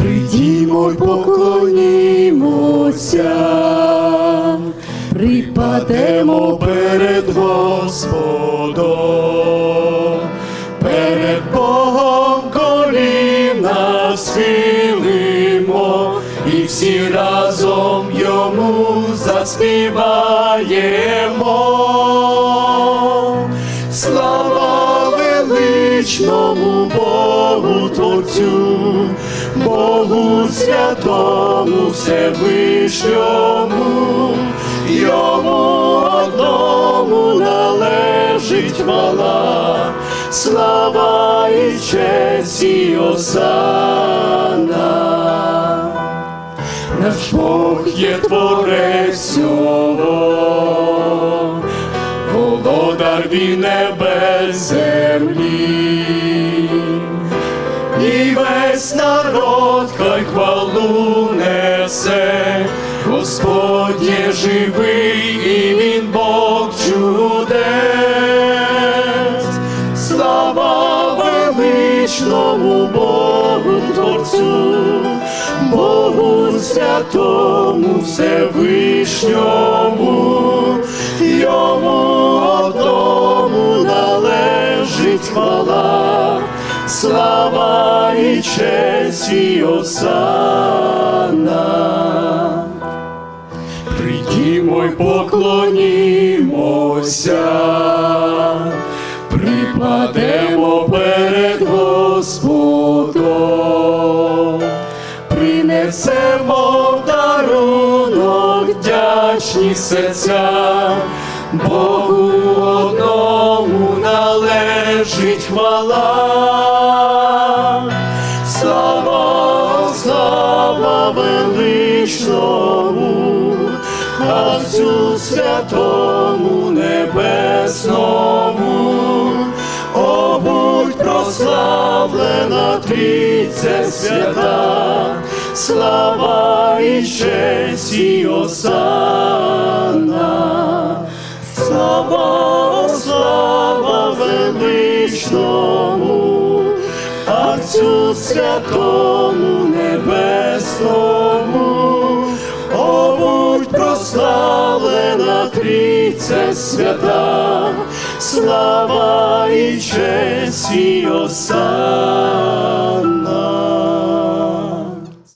Придімо й поклонімося, припадемо перед Господом, перед Богом коліна схилимо і всі разом йому заспіваємо. Слава величному! Богу Творцю, Богу святому Всевишньому, йому одному належить хвала, слава і честь і осана. Наш Бог є творець всього, володар він небес хай хвалу несе, Господь є живий, і він Бог чудес. Слава величному Богу Творцю, Богу святому Всевишньому, йому одному належить хвала, слава і честь і осана. Прийдімо й поклонімося, припадемо перед Господом, принесемо в дарунок вдячні серця, Богу одному належить хвала. Величному, Отцю святому небесному, О, будь прославлена Трійця свята, слава і честь і осана. Слава, слава величному, Отцю святому небесному, О, будь прославлена Трійця свята, слава і честь і осана.